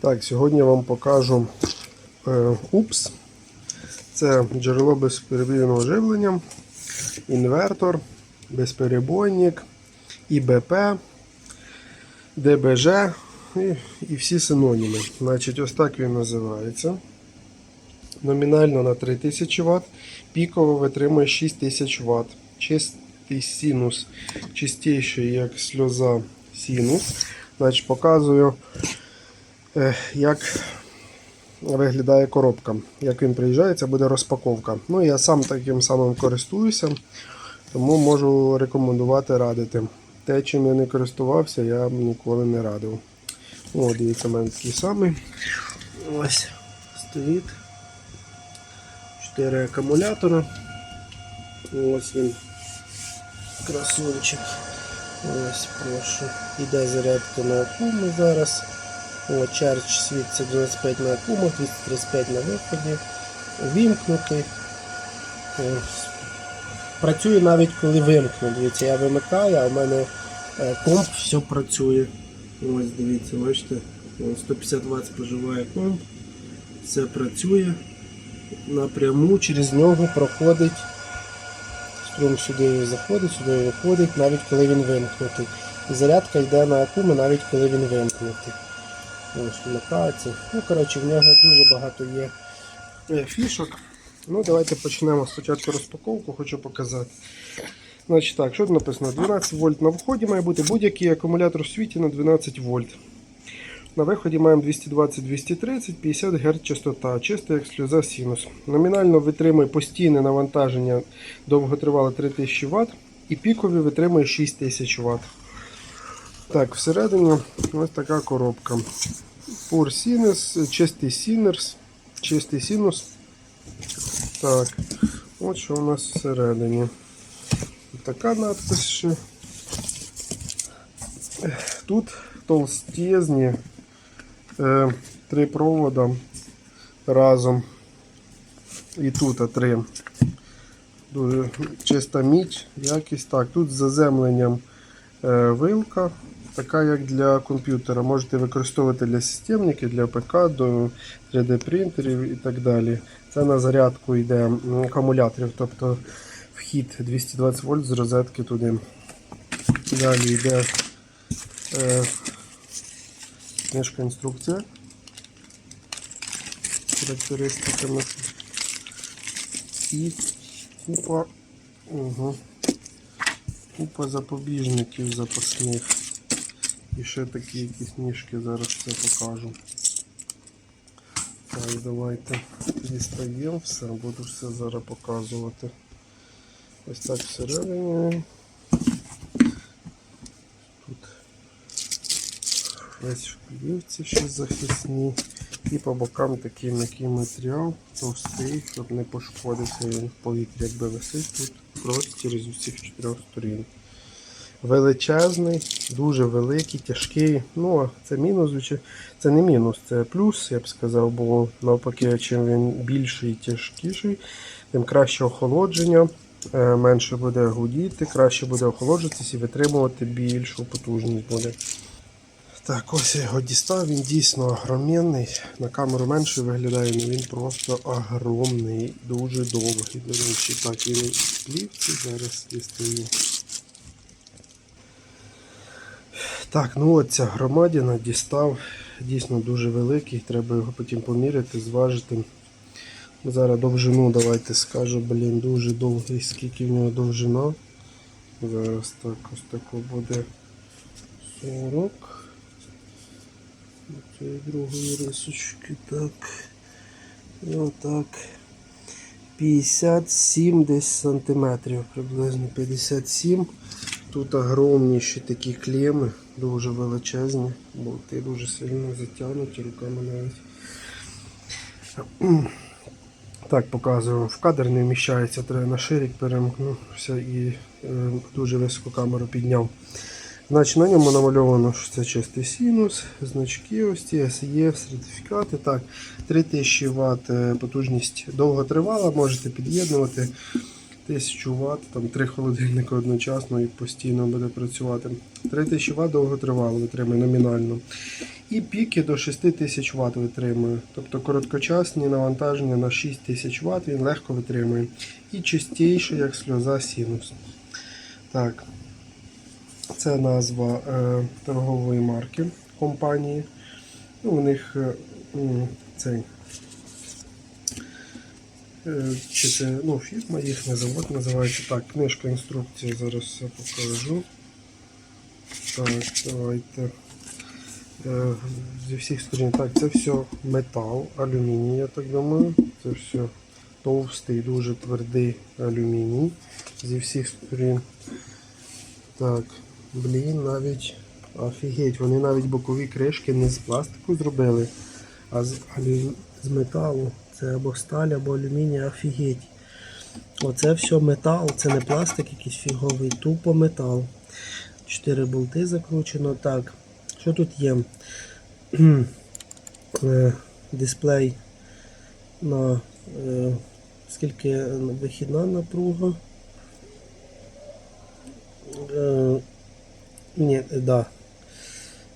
Так, сьогодні я вам покажу е, УПС. Це джерело безперебійного живлення, інвертор, безперебойник, ІБП, ДБЖ і, і всі синоніми. Значить, ось так він називається. Номінально на 3000 Вт, піково витримує 6000 Вт. Чистий синус, чистіший, як сльоза синус. Значить, показую, як виглядає коробка. Як він приїжджає, це буде розпаковка. Ну, я сам таким самим користуюся, тому можу рекомендувати радити. Те, чим я не користувався, я ніколи не радив. О, дивіться, в мене такий самий. Ось стоїть. 4 акумулятора. Ось він. Красунчик. Ось, прошу. Іде зарядка на акуму зараз. Чардж світиться 25 на акумах, 235 на виході. Увімкнутий. Працює навіть коли вимкну. Дивіться, я вимикаю, а в мене е, комп все працює. Ось дивіться, бачите, 150 Вт споживає комп. Все працює. Напряму через нього проходить. Струм сюди заходить, сюди виходить, навіть коли він вимкнутий. Зарядка йде на акуми, навіть коли він вимкнутий. Ось. Ну, коротше, в нього дуже багато є е, фішок. Ну, давайте почнемо спочатку розпаковку, хочу показати. Значить так, що тут написано? 12 вольт на вході має бути будь-який акумулятор в світі на 12 вольт. На виході маємо 220-230, 50 Гц частота, чисто як сльоза синус. Номінально витримує постійне навантаження довготривале 3000 Вт і пікові витримує 6000 Вт. Так, всередині ось така коробка. Pure Sinus, чистий синерс, чистий синус. Так, от що у нас всередині. Така надпис ще. Тут толстезні е, три провода разом. І тут три. Дуже чиста мідь, якість. Так, тут з заземленням е, вилка, така як для комп'ютера. Можете використовувати для системників, для ПК, до 3D принтерів і так далі. Це на зарядку йде акумуляторів, тобто вхід 220 вольт з розетки туди. Далі йде е, книжка інструкція. Характеристиками. І купа, угу, купа запобіжників запасних. І ще такі якісь ніжки, зараз все покажу. Так, давайте дістаємо все, буду все зараз показувати. Ось так всередині. Тут весь в плівці ще захисні. І по бокам такий м'який матеріал, товстий, щоб не пошкодився він в повітрі, якби висить тут простір з усіх чотирьох сторін. Величезний, дуже великий, тяжкий. Ну, а це мінус, це не мінус, це плюс, я б сказав, бо навпаки, чим він більший і тяжкіший, тим краще охолодження, е, менше буде гудіти, краще буде охолоджуватись і витримувати більшу потужність буде. Так, ось я його дістав, він дійсно огроменний. На камеру менше виглядає, але він просто огромний, дуже довгий. До речі, так, він плівці зараз дістаю. Так, ну от ця громадина дістав, дійсно дуже великий, треба його потім поміряти, зважити. Зараз довжину давайте скажу, блін, дуже довгий, скільки в нього довжина. Зараз так, ось тако буде 40. Цієї другої рисочки, так. І отак. 57 десь сантиметрів, приблизно 57. Тут огромніші такі клеми, дуже величезні, болти дуже сильно затягнуті руками навіть. Так, показую. В кадр не вміщається, треба на ширик перемкнувся і е, дуже високу камеру підняв. Значить, на ньому намальовано, що це чистий синус, значки ось ці SEF, сертифікати. Так, 3000 Вт е, потужність довго тривала, можете під'єднувати 1000 Вт, там 3 холодильника одночасно і постійно буде працювати. 3000 Вт довго тривало, витримує номінально. І піки до 6000 Вт витримує. Тобто короткочасні навантаження на 6000 Вт він легко витримує. І чистіший, як сльоза синус. Так. Це назва е, торгової марки компанії. Ну, у них е, цей. Е, Чи це ну, фірма їхня завод називається так. Книжка інструкції зараз все покажу. Так, давайте. Е, Зі всіх сторін. Так, це все метал, алюміній, я так думаю. Це все товстий, дуже твердий алюміній. Зі всіх сторін. Так, блін, навіть офігеть, вони навіть бокові кришки не з пластику зробили, а з, алю... з металу. Це або сталь, або алюміній, офігеть. Оце все метал, це не пластик якийсь фіговий, тупо метал. Чотири болти закручено. Так, що тут є? Е, Дисплей на е, скільки вихідна напруга. Е, ні, да.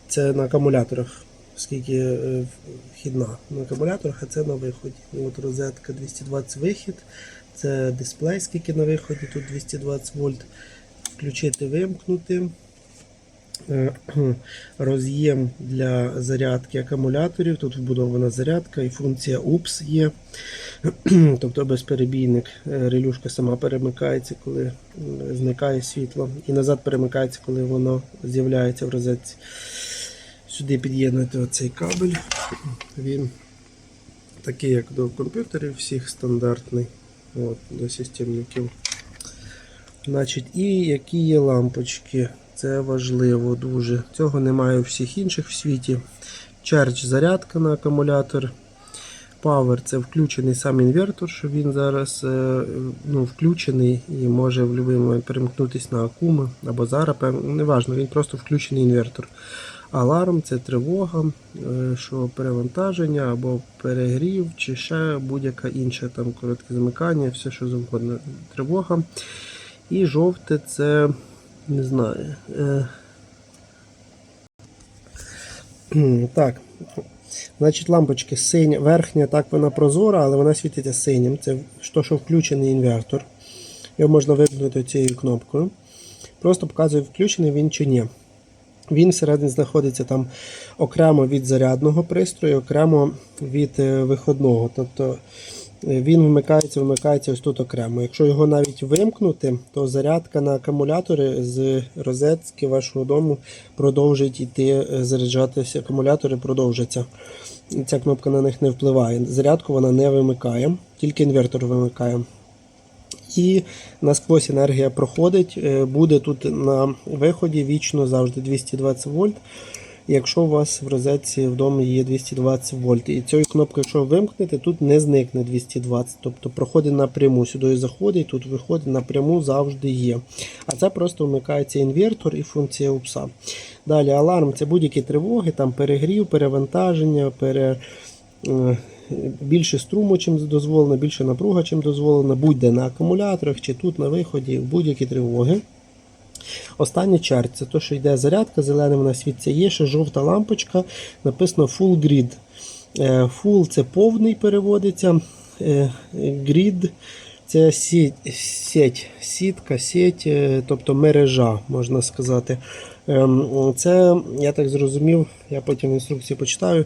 Це на акумуляторах. Скільки е, вхідна на акумуляторах, а це на виході. От розетка 220 вихід. Це дисплей, скільки на виході, тут 220 вольт. Включити, вимкнути. Е, Роз'єм для зарядки акумуляторів. Тут вбудована зарядка і функція UPS є. Тобто безперебійник. Е, Релюшка сама перемикається, коли зникає світло. І назад перемикається, коли воно з'являється в розетці. Сюди під'єднуєте оцей кабель. Він такий, як до комп'ютерів, всіх стандартний. От, до системників. Значить, і які є лампочки. Це важливо дуже. Цього немає у всіх інших в світі. Charge зарядка на акумулятор. Power це включений сам інвертор, що він зараз е, ну, включений і може в будь-який момент перемкнутися на акуми або зараз, неважно, він просто включений інвертор. Аларм це тривога, е, що перевантаження або перегрів, чи ще будь-яка інша там коротке замикання, все що завгодно. Тривога. І жовте це не знаю. Е, так. Значить, лампочки синя, верхня, так вона прозора, але вона світиться синім. Це то, що включений інвертор. Його можна вимкнути цією кнопкою. Просто показує, включений він чи ні. Він всередині знаходиться там окремо від зарядного пристрою, окремо від е, виходного. Тобто е, він вмикається, вмикається ось тут окремо. Якщо його навіть вимкнути, то зарядка на акумулятори з розетки вашого дому продовжить йти е, заряджатися. Акумулятори продовжаться. Ця кнопка на них не впливає. Зарядку вона не вимикає, тільки інвертор вимикає. І насквозь енергія проходить, е, буде тут на виході вічно завжди 220 вольт. Якщо у вас в розетці вдома є 220 вольт. І цією кнопкою, якщо вимкнете, тут не зникне 220. Тобто проходить напряму. Сюди заходить, тут виходить напряму завжди є. А це просто вмикається інвертор і функція УПСа. Далі аларм це будь-які тривоги, там перегрів, перевантаження, пере. Більше струму, чим дозволено, більше напруга, чим дозволено, будь-де на акумуляторах чи тут на виході, будь-які тривоги. Останній чарт це те, що йде зарядка, зеленим вона світиться, є ще жовта лампочка, написано Full Grid. Е, Full це повний переводиться. е, Grid це сіть, сітка, сеть, е, тобто мережа, можна сказати. Ем, Це, я так зрозумів, я потім інструкції почитаю.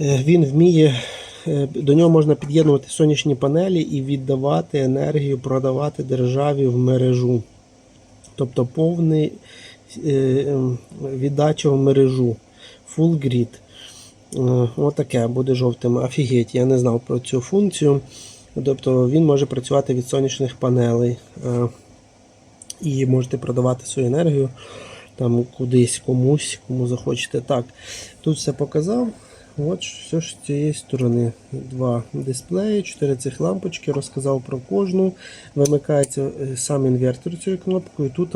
Е, Він вміє, е, до нього можна під'єднувати сонячні панелі і віддавати енергію, продавати державі в мережу. Тобто повний е, е, віддача в мережу. Full grid. Отаке буде жовтим. Офігеть, я не знав про цю функцію. Тобто він може працювати від сонячних панелей. І можете продавати свою енергію там кудись комусь, кому захочете. Так, тут все показав. От все ж з цієї сторони. Два дисплеї, чотири цих лампочки, розказав про кожну. Вимикається е, сам інвертор цією кнопкою. Тут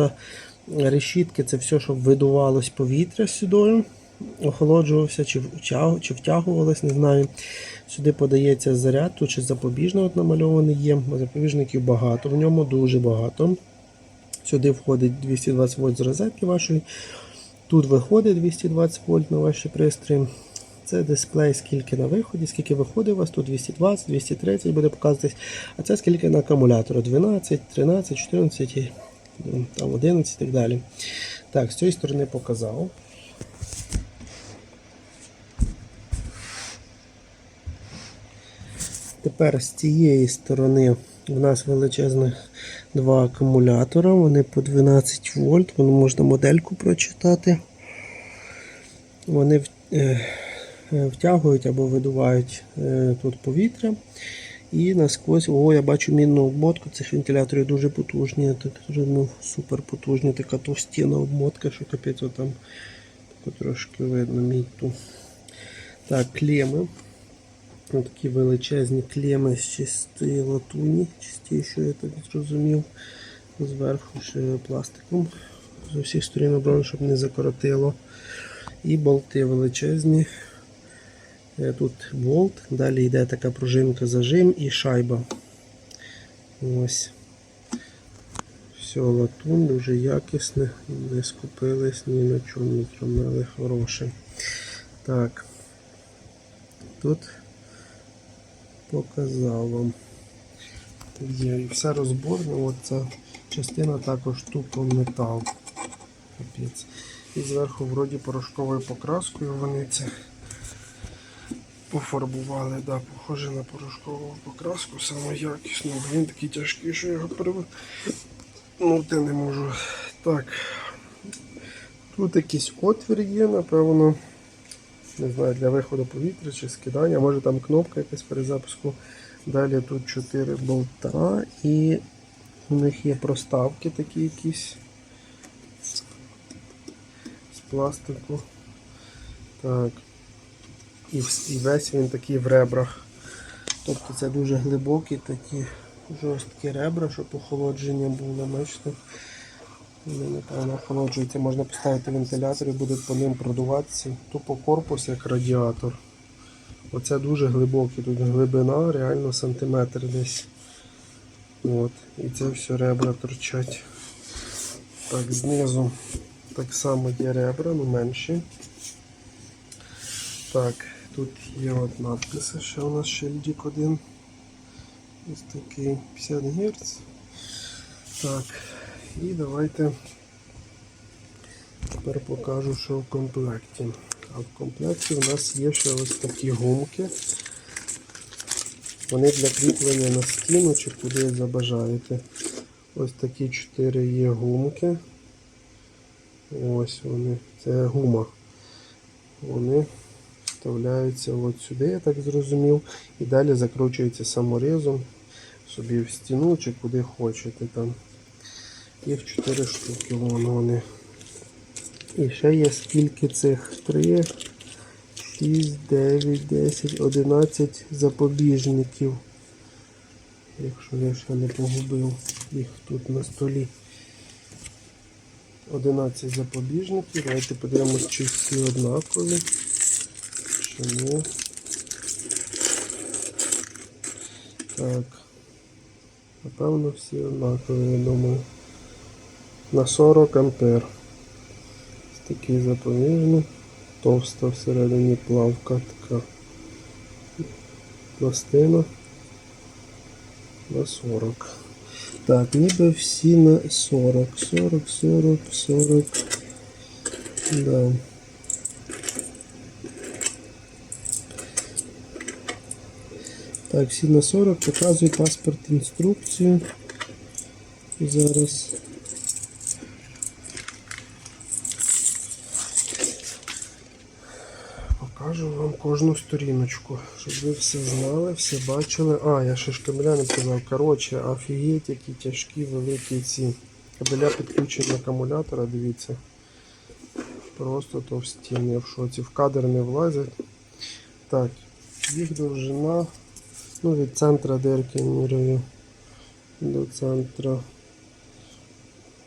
решітки це все, щоб видувалось повітря сюди, охолоджувався чи, чи втягувалось, не знаю. Сюди подається заряд, тут ще запобіжний от намальований є. Запобіжників багато, в ньому дуже багато. Сюди входить 220 вольт з розетки вашої. Тут виходить 220 вольт на ваші пристрої. Це дисплей, скільки на виході, скільки виходить у вас, тут 220, 230 буде показуватись. А це скільки на акумулятору 12, 13, 14, ну, там 11 і так далі. Так, з цієї сторони показав. Тепер з цієї сторони у нас величезних два акумулятора, вони по 12 вольт, можна модельку прочитати. Вони в- е, втягують або видувають е, тут повітря. І насквозь, о, я бачу мінну обмотку, цих вентиляторів дуже потужні, так ну, супер потужні, така товстіна обмотка, що капець там трошки видно мій ту. Так, клеми. Ось такі величезні клеми з чистої латуні, чистішої, я так зрозумів. Зверху ще пластиком. З усіх сторін обрано, щоб не закоротило. І болти величезні. Е, Тут болт, далі йде така пружинка зажим і шайба. Ось. Все, латун дуже якісне, не скупились ні на чому, зробили хороше. Так. Тут показав вам. Є все розборне, от ця частина також тупо метал. Капець. І зверху вроді порошковою покраскою вони це пофарбували, да, похоже на порошкову покраску, саме якісно. Він такий тяжкий, що я його перевернути не можу. Так. Тут якийсь отвір є, напевно. Не знаю, для виходу повітря чи скидання, може там кнопка якась перезапуску. Далі тут 4 болта і у них є проставки такі якісь з пластику. Так. І, весь він такий в ребрах. Тобто це дуже глибокі такі жорсткі ребра, щоб охолодження було. Бачите? Напевно, охолоджуються. Можна поставити вентилятор і буде по ним продуватися. Тупо корпус як радіатор. Оце дуже глибокий. Тут глибина реально сантиметр десь. От. І це все ребра торчать. Так, знизу так само є ребра, ну менші. Так, тут є от надписи, ще у нас шильдик один. Ось такий 50 Гц. Так, і давайте тепер покажу, що в комплекті. А в комплекті у нас є ще ось такі гумки. Вони для кріплення на стіну чи куди забажаєте. Ось такі 4 є гумки. Ось вони. Це гума. Вони вставляються от сюди, я так зрозумів. І далі закручуються саморізом собі в стіну чи куди хочете там. Їх 4 штуки, вон вони. І ще є скільки цих 3, 6, 9, 10, 11 запобіжників. Якщо я ще не погубив їх тут на столі. 11 запобіжників. Давайте подивимось, чи всі однакові. Ні. Так. Напевно, всі однакові, я думаю. На 40 ампер. Ось такий запобіжник. Товста всередині плавка така пластина на 40. Так, ніби всі на 40. 40, 40, 40. Да. Так, всі на 40. Показую паспорт інструкцію. Зараз. Покажу вам кожну сторіночку, щоб ви все знали, все бачили. А, я ще ж кабеля не сказав. Коротше, офігеть, які тяжкі великі ці. Кабеля підключені акумулятора, дивіться. Просто товстіни, я в шоці. В кадр не влазять. Так, їх довжина. Ну, від центра дирки міряю до центра.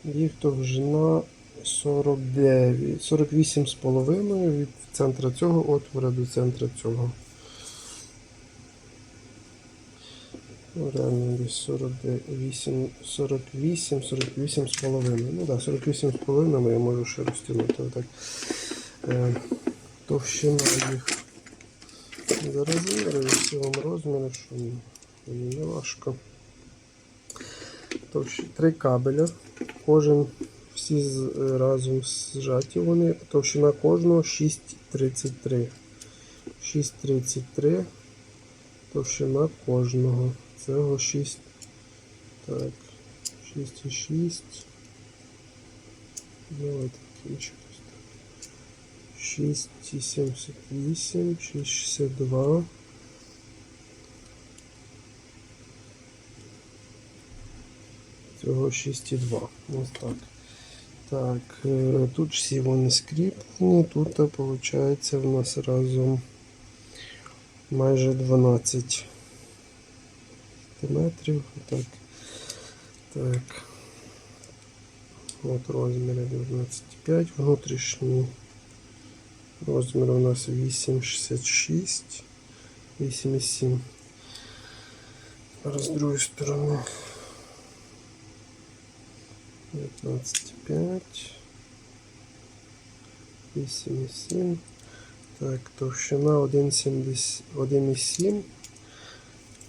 Їх довжина 49, 48,5 від центра цього отвора до центра цього. Ну, реально десь 48, 48, 48 з половиною. Ну так, да, 48 я можу ще розтягнути. Отак. Е, товщина їх. Зараз замірюю всі вам розміри, що мені не важко. Товщ... Три кабеля. Кожен всі е, разом зжаті вони. Товщина кожного 6,33. 6,33. Товщина кожного. Цього 6. Так. 6,6. Давайте кінчимось. 6,78, 6,62. Цього 6,2. Ось так. Так, е, тут всі вони скріплені, тут виходить в нас разом майже 12 сантиметрів. Так. Так. От розміри 12,5. Внутрішній розмір у нас 8,66, 8,7. Зараз з другої сторони 19,5, 8,7. Так, товщина 1,70 1,7.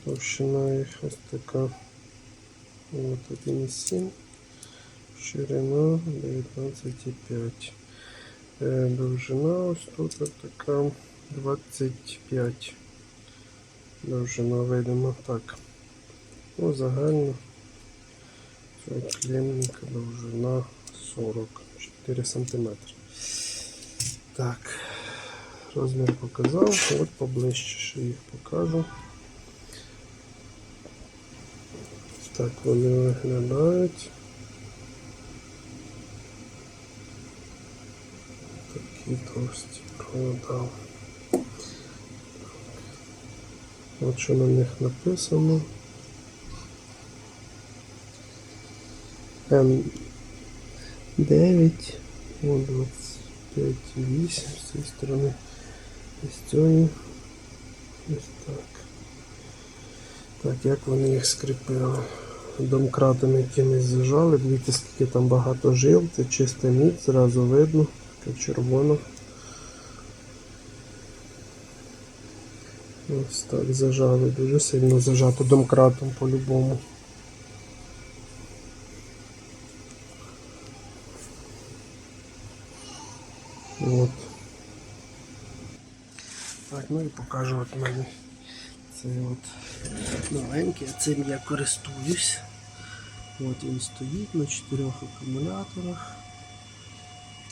Товщина їх ось така. От 1,7. Ширина 19,5. Е, Довжина ось тут така 25. Довжина видимо так. Ну, загально цього клемника довжина 44 см. Так, розмір показав, от поближче ще їх покажу. Так вони виглядають. Товсті провода. От що на них написано. М9, о 25,8 з цієї сторони. З цієї. Ось так. Так, як вони їх скріпили? Домкратом якимись зажали, дивіться, скільки там багато жил, це чиста мідь, зразу видно, така червона. Ось так зажали, дуже сильно зажато домкратом по-любому. От. Так, ну і покажу от мене. Це от новенький, цим я користуюсь. От він стоїть на чотирьох акумуляторах.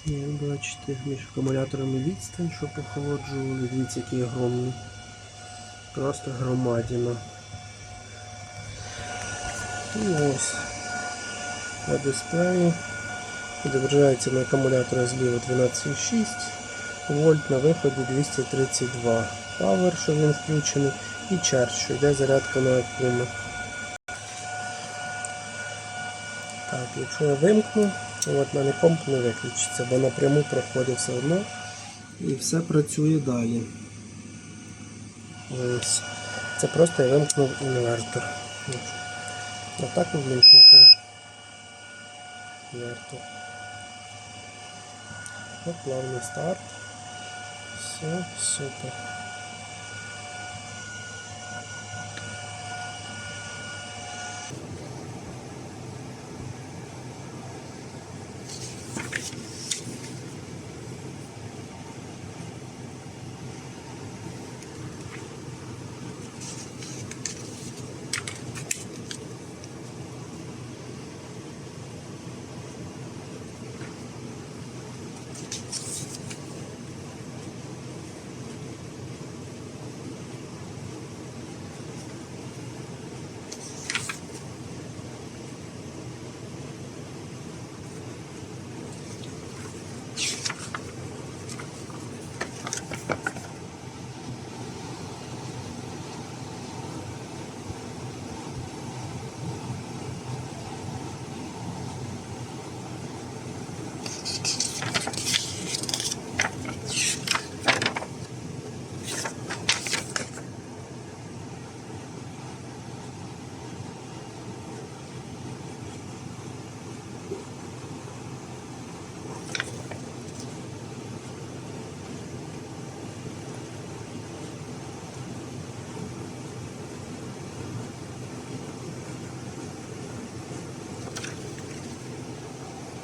Як бачите, між акумуляторами відстань, що похолоджували. Дивіться, який огромний. Просто громадіна. І ось на дисплеї відображається на акумуляторі зліва 12,6 вольт на виході 232. Power, що він включений, і чардж, що йде зарядка на акуми. Так, якщо я вимкну, от мене комп не виключиться, бо напряму проходить все одно і все працює далі. Ось. Це просто я вимкнув інвертор. От. Отак вимкнути інвертор. От плавний старт. Все, супер. はい。